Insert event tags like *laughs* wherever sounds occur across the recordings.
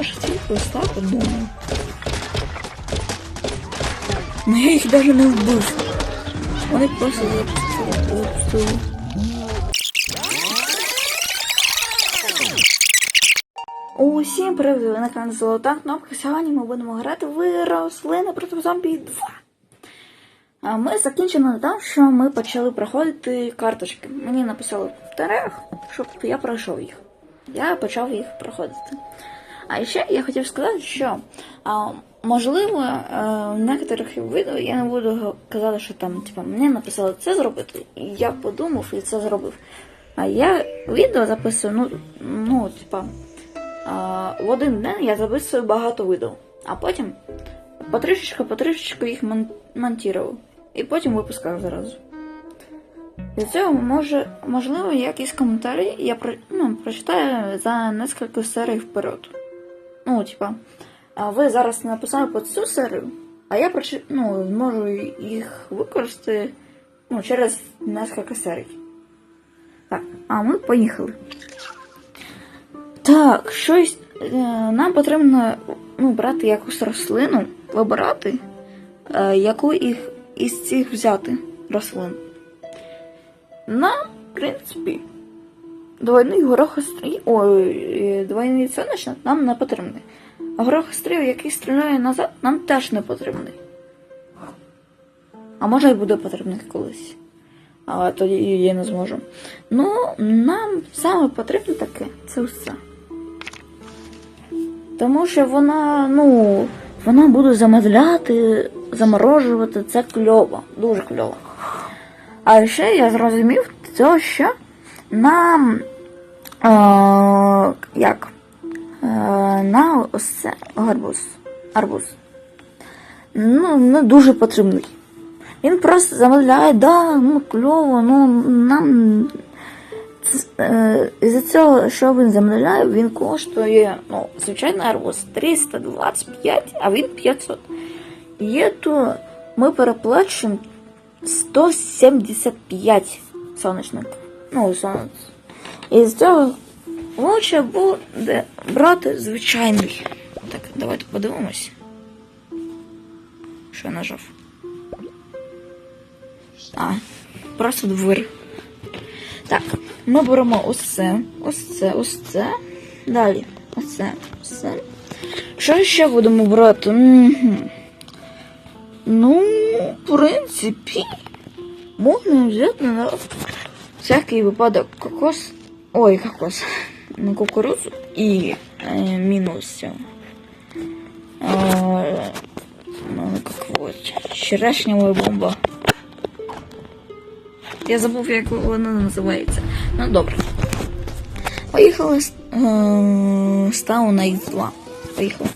ось так от думаю. Ну я їх навіть не вбив. Вони просто запустили. Усім привіт, ви на каналі Золота Кнопка. Сьогодні ми будемо грати в рослини проти зомбі 2. А ми закінчили на тому, що ми почали проходити карточки. Мені написали в коментарях, щоб я пройшов їх. Я почав їх проходити. А ще я хотів сказати, що а, можливо е, в некоторих відео я не буду казати, що там типа, мені написали це зробити, і я подумав і це зробив. А я відео записую, ну, ну типа, в один день я записую багато відео, а потім потрішечку, потрішечку їх мон- монтував. І потім випускав зразу. Для цього може, можливо, якісь коментарі я про, ну, прочитаю за нескільки серій вперед. Ну, типа, ви зараз написали по цю серію, а я прочи, ну, зможу їх використати ну, через нескільки серій. Так, а ми поїхали. Так, щось е, нам потрібно ну, брати якусь рослину, вибирати, е, яку їх із цих взяти рослин. Нам, в принципі, двойний горохострій, ой, е, двойний сонячник нам не потрібний. А горохострій, який стріляє назад, нам теж не потрібний. А може й буде потрібний колись. Але тоді я не зможу. Ну, нам саме потрібне таке це все. Тому що вона, ну, вона буде замедляти, заморожувати, це кльово, дуже кльово. А ще я зрозумів що нам е, як е, на ось гарбуз. Арбуз. Ну, не дуже потрібний. Він просто замовляє, да, ну кльово, ну нам е, із-за цього, що він замовляє, він коштує, ну, звичайно, арбуз 325, а він 500. Є то ми переплачуємо 175 сонячників. Ну. І з цього лучше буде брати звичайний. Так, давайте подивимось. Що я нажав? А, просто двір. Так, ми беремо ось це, ось це, ось це. Далі. Ось це, ось це. Що ще будемо брати? Ну, в принципі, можна взяти на всякий випадок кокос. Ой, кокос. На кукурудзу і е, мінус. Е, ну, как вот, черешневая бомба. Я забув, як вона називається. Ну, добре. Поїхали е, ставу на X2. Поїхали.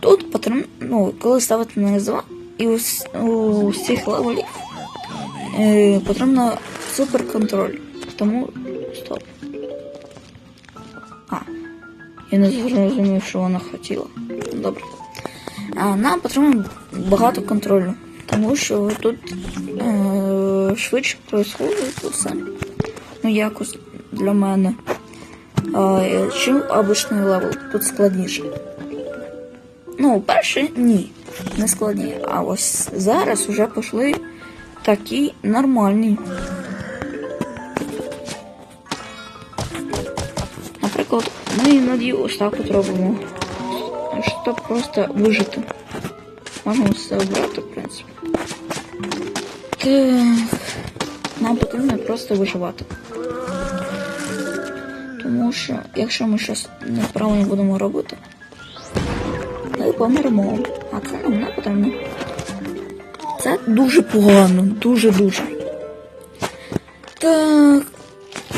Тут потрібно, ну, коли ставити на X2, і у, у всіх левелів потрібно суперконтроль. Тому стоп. А, я не зрозумів, що вона хотіла. Добре. А нам потрібно багато контролю, тому що тут е, швидше происходить все. Ну, якось для мене. А, чим обичний левел, тут складніше. Ну, перший ні, не складні. А ось зараз вже пішли такі нормальні. Наприклад, ми іноді ось так от робимо. Щоб просто вижити. Можемо все обрати, в принципі. Так. Нам потрібно просто виживати. Тому що, якщо ми щось неправильно будемо робити, ми помремо. А це нам не потрібно. Це дуже погано, дуже-дуже. Так.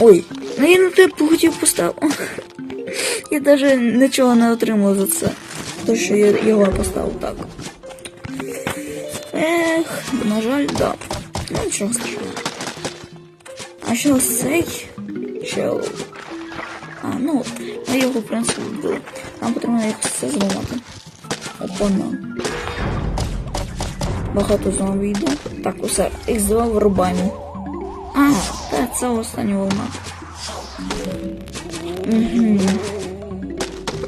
Ой, ну я на тебе хотів поставив. Я навіть нічого не отримав за це. То, що я його поставив так. Ех, на жаль, да. Ну нічого страшного. А що цей чел? А, ну, ми його, в принципі, вбили. Нам потрібно якось це зламати. Опана. Багато зомбі йде. Так, усе, X2 вирубаємо. А, та це остання волна. Угу.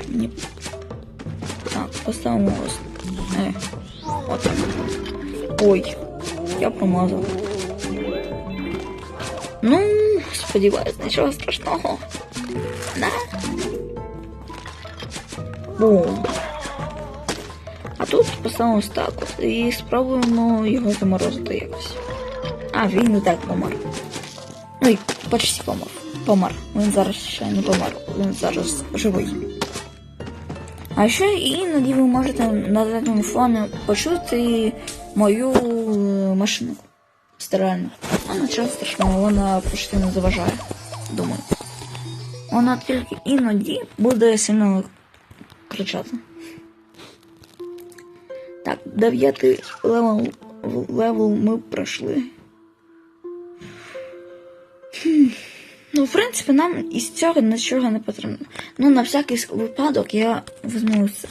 Ні. Так, поставимо ось. Е, отак. Ой, я промазав. Ну, сподіваюсь, нічого страшного. Да? Бум. Поставимо ось так і спробуємо його заморозити якось. А, він і так помер. І почти помер. Помер. Він зараз ще не помер. Він зараз живий. А ще іноді ви можете на телефоні почути мою е, машину стиральну. А нічого страшного, вона почти не заважає. Думаю. Вона тільки іноді буде сильно кричати. Так, дев'ятий левел, левел ми пройшли. Хм. Ну, в принципі, нам із цього нічого не потрібно. Ну, на всякий випадок я візьму це.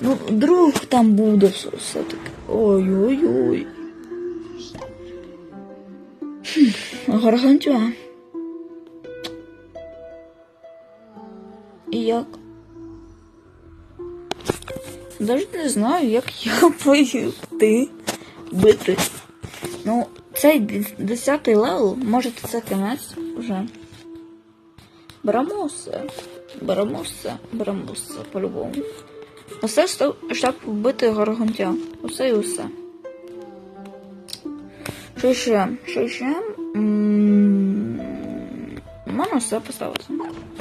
Ну, друг там буде все- все-таки. Ой-ой-ой. Гаргантюа. І як? Даже не знаю, як я *laughs* поїти бити. Ну, цей дес- десятий левел, може це кінець вже. Беремо все. Беремо все. Беремо все по-любому. Усе, що- щоб вбити гаргантя. Усе і усе. Що ще? Що ще? Можна все поставити.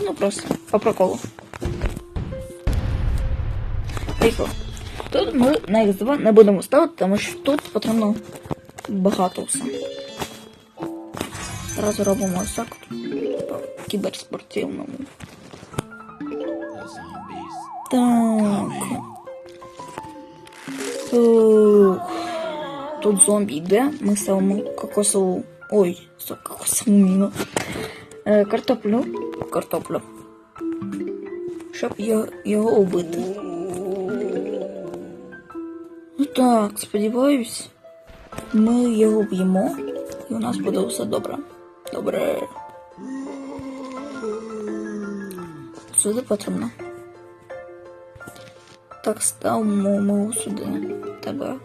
Ну просто, по приколу. Поїхали. Тут ми на X2 не будемо ставити, тому що тут потрібно багато все. Зараз робимо ось так. По кіберспортивному. Так. Ух. Тут зомбі йде, ми ставимо кокосову. Ой, кокосову міну. Е, картоплю. Картоплю. Щоб його, його убити. Так, сподіваюсь, ми його б'ємо, і у нас буде все добре. Добре. Сюди потрібно. Так, ставимо ми сюди тебе.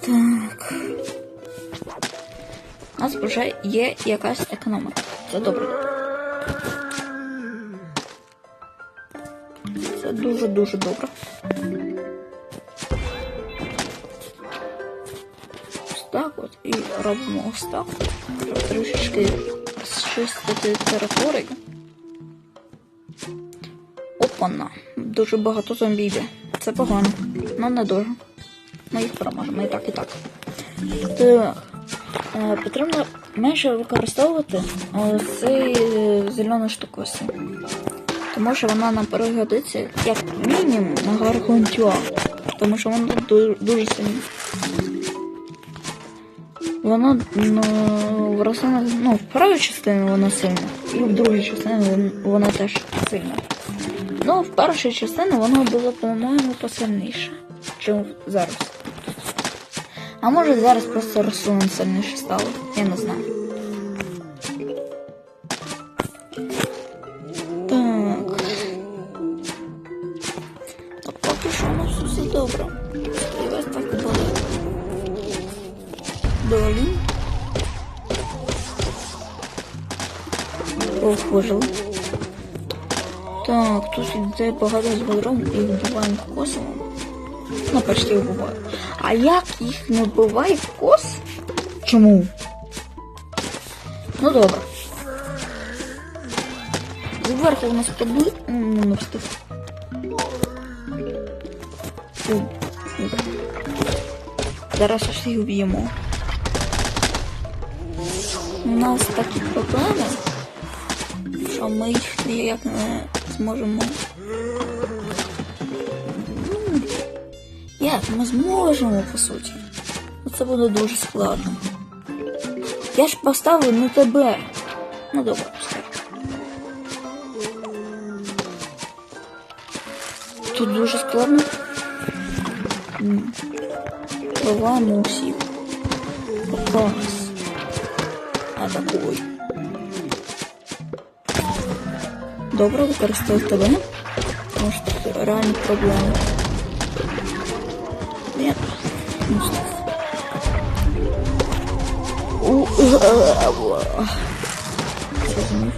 Так. У нас вже є якась економика. Це добре. Дуже-дуже добре. Ось так от. І робимо ось так. Трішечки розчистити територію. Опана. Дуже багато зомбі йде. Це погано. Ну не дуже. Ми їх переможемо і так, і так. Так. Е, Потрібно менше використовувати цей е, зелену штуку. ось. Тому що вона нам пригодиться як мінімум на гаргантюа. Тому що вона ду- дуже сильна. Вона ну, в рослинах, ну, в правій частині вона сильна, і в другій частині вон- вона теж сильна. Ну, в першій частині вона була, по-моєму, посильніша, чим зараз. А може зараз просто рослин сильніше стало, я не знаю. Ох, вижили. Так, тут йде багато з ведром і вбиваємо косом. Ну, почти вбиваю. А як їх не вбиває кос? Чому? Ну добре. Зверху у нас подли... Ну, не встиг. Зараз усіх вб'ємо. У нас такі проблеми, що ми їх ніяк не зможемо. Ну, Як ми зможемо, по суті. Ну, Це буде дуже складно. Я ж поставив на тебе. Ну добре, пускай. Тут дуже складно. М. Буваємо усіх. Клас. такой. Добре, використовую тебе. Тому що це реально проблема. Ні. Розумів.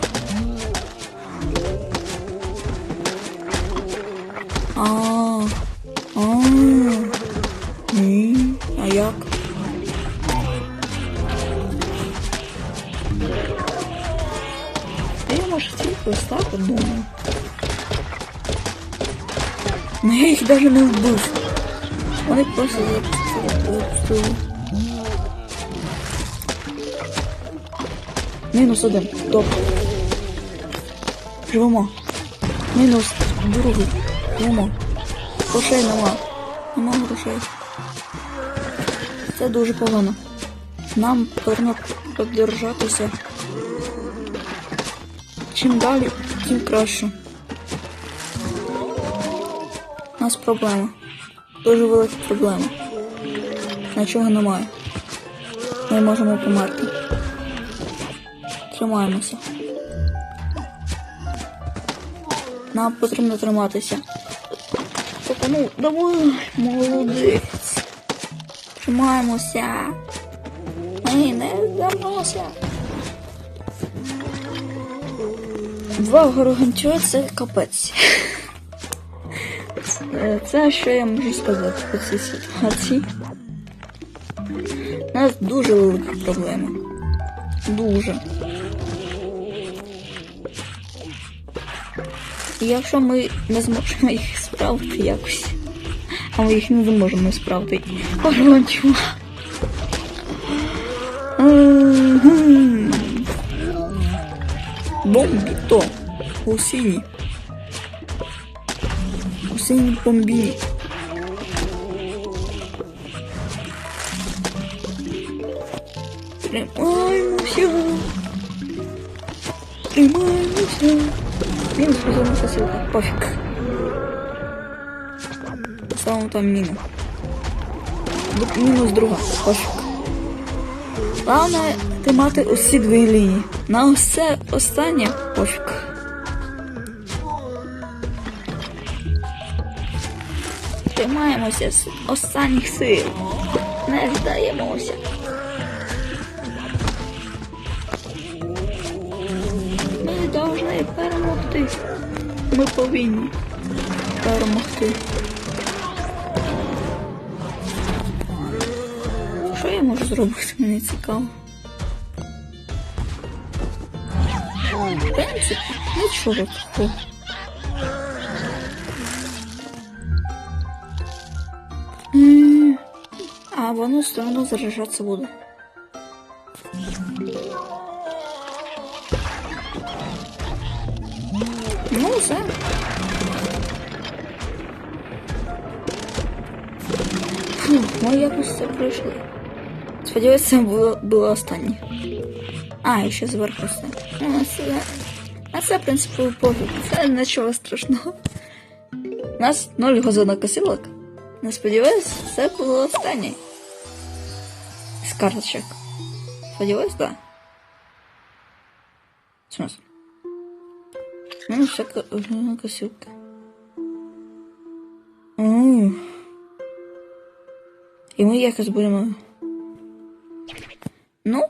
Ось думаю. Ну я їх навіть не вбив. Вони просто запустили. Мінус один. Добре. Живемо. Мінус другий. Живемо. Грошей нема. Нема грошей. Це дуже погано. Нам потрібно подержатися. Чим далі, тим краще. У нас проблема. Дуже велика проблема. Нічого немає. Ми можемо померти. Тримаємося. Нам потрібно триматися. Тобто, ну, давай, молодець. Тримаємося. Ми не здамося. Два гаргантюри це капець. Це що я можу сказати по цій ситуації. У нас дуже велика проблема. Дуже. Якщо ми не зможемо їх справити якось, а ми їх не зможемо справити. Гаргантюра. Мгм. Бомбі то у сині. У синій бомбіні. Тримаємося. Тримаємося. Мінус позорна посилка. Пофіг. Ставимо там міну. Мінус друга. Пофіг. Головне тримати усі дві лінії. На усе останнє пофіг. Тримаємося з останніх сил. Не здаємося. Ми повинні перемогти. Ми повинні перемогти. Що я можу зробити? Мені цікаво. В принципі, нічого такого. А воно все одно заряджатися буде. Ну, все. Ми якось це пройшли. Сподіваюся, це було, було останнє. А, і ще зверху все. Ну, на це, на це, в принципі, пофіг. Це нічого страшного. У нас ноль газонокосилок. Не сподіваюсь, це було останнє. З карточок. Сподіваюсь, так. Да. В смысле? Ну, все косилка. М. І ми якось будемо. Ну.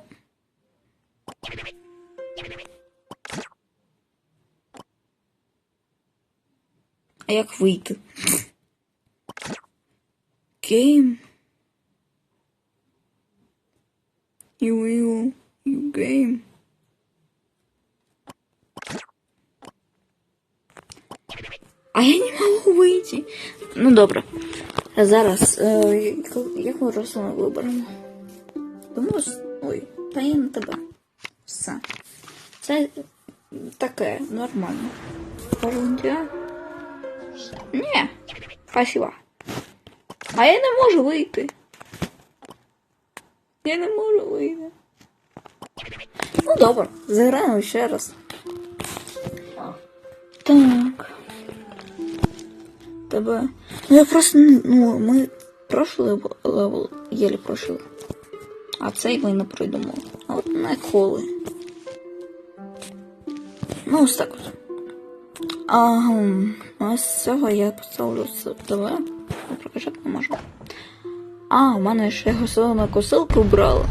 А як вийти? Game. You will. You game. А я не можу вийти. Ну добре. А зараз. Е, яку- яку рослину виберемо? Думаю, с- ой, та я на тебе. Все. Це таке нормально. Парунтя? Ні. Спасибо. А я не можу вийти. Я не можу вийти. Ну добре, заграємо ще раз. Так. Тебе. Ну я просто, ну, ми прошлий левел єлі пройшли. А цей ми не пройдемо. А от не коли. Ну, ось так от. Ага, ось з цього я поставлю ТВ. Прокачати не можу. А, у мене ще гасована косилку брала.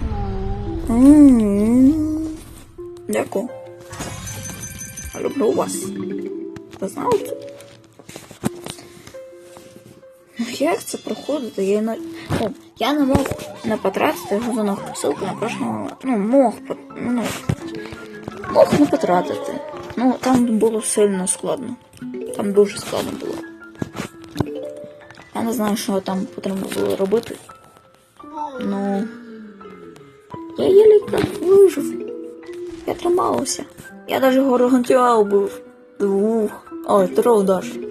М. Дякую. Люблю вас. Ви знали це? Ну, Як це проходити? Я не, ну, я не мог не потратити газовну косилку на прошлому. Ну, мог, пот- ну, мог не потратити. Ну, там було сильно складно. Там дуже складно було. Я не знаю, що там потрібно було робити. Ну. Я єлі як вижив. Я тримався. Я навіть горгантюа убив. Двох. Ой, трьох даже.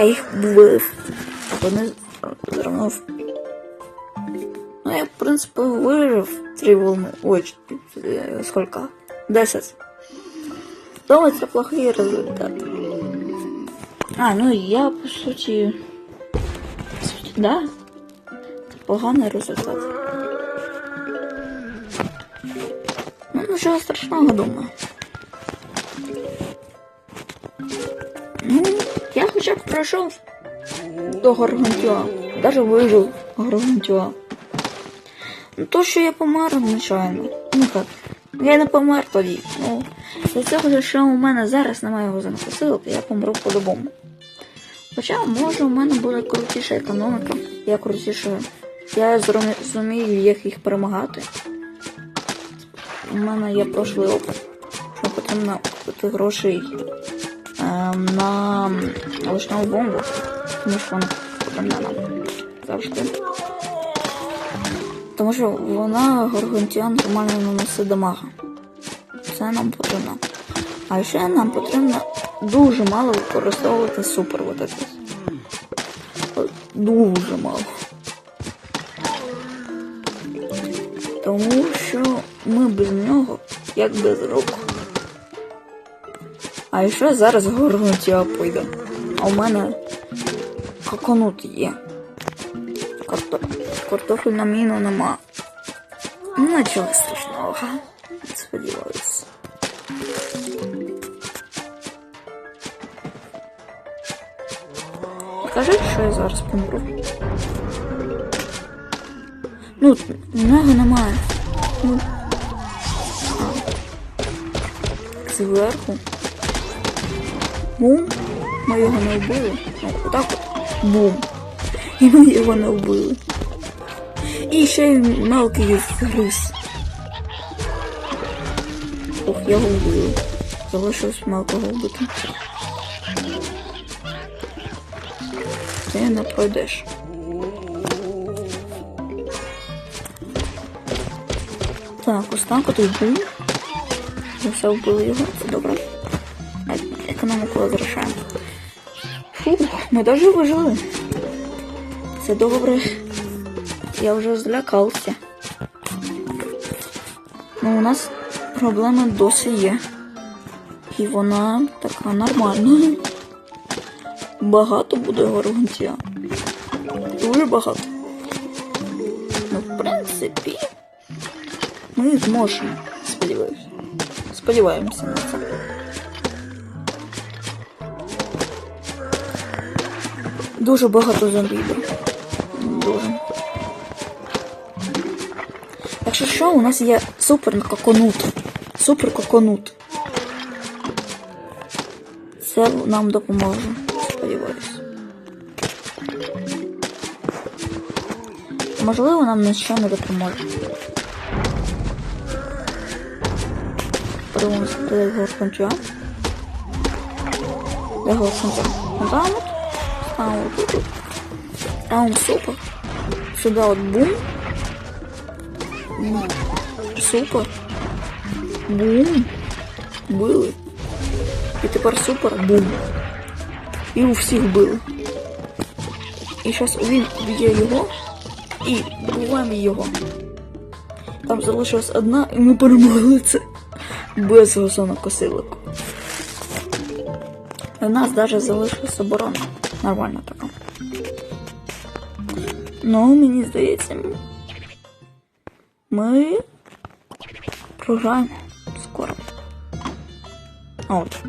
Я їх вбив. Вони звернув. Ну, я, в принципі, вижив три волни. Ой, сколько? Десять. Думаю, це плохий результат. А, ну я по суті. По суті, да. Це поганий результат. Ну, нічого страшного думаю. Хоча б пройшов до Гаргантюа. Даже вижив Гаргантюа. Ну, то, що я помер, звичайно. Ну як, я не помер тоді. Ну, для цього, що у мене зараз немає вазанки сил, то я помру по-любому. Хоча, може, у мене буде крутіша економіка, я крутіше. Я зумію, як їх перемагати. У мене є прошлий опит, що потрібно купити грошей ем, на лишневу бомбу, нам завжди. Тому що вона Горгонтіан нормально наносить дамага. Це нам потрібно. А ще нам потрібно дуже мало використовувати супер вот этот. Дуже мало. Тому що ми без нього як без рук. А ще зараз горгонтіа пойде. А у мене коконут є. Карто... Картофель на міну нема. Нічого страшного. Сподіваюсь. Кажи, що я зараз помру. Ну, нього немає. Ну. Зверху. Бум. Ми його не вбили. Отак от. Бум. І ми його не вбили. І ще й мелкий гриз. Ох, я його вбили. Залишилось мелкого вбити. Ти не пройдеш. Так, ось так от вбив. Ми все вбили його, це добре. Економіку возвращаємо. Ми даже вижили. Це добре. Я вже злякався. Ну, у нас проблема досі є. І вона така нормальна. Багато буде горгантія. Дуже багато. Ну, в принципі, ми зможемо. Сподіваюся. Сподіваємося на це. Дуже багато зомбі йде. Дуже. Якщо що, у нас є супер коконут. Супер коконут. Це нам допоможе, сподіваюся. Можливо, нам нічого не допоможе. Подивимося, де його конча. Де його конча? Там от. Ставимо тут. от. Ставимо супер. Сюди от бум. Супер. Бум. Били. І тепер супер. Бум. І у всіх били. І зараз він б'є його і добуваємо його. Там залишилась одна, і ми перемогли це без газонокосилок. І в нас навіть залишилась оборона. Нормальна така. Ну, мені здається, ми програємо скоро. А От.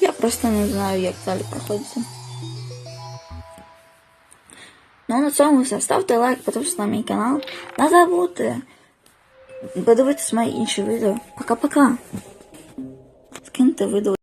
Я просто не знаю, як далі проходиться. На цьому все. Ставте лайк, підписуйтесь на мій канал. Не забудьте подивитись мої інші відео. Пока-пока. Скиньте відео.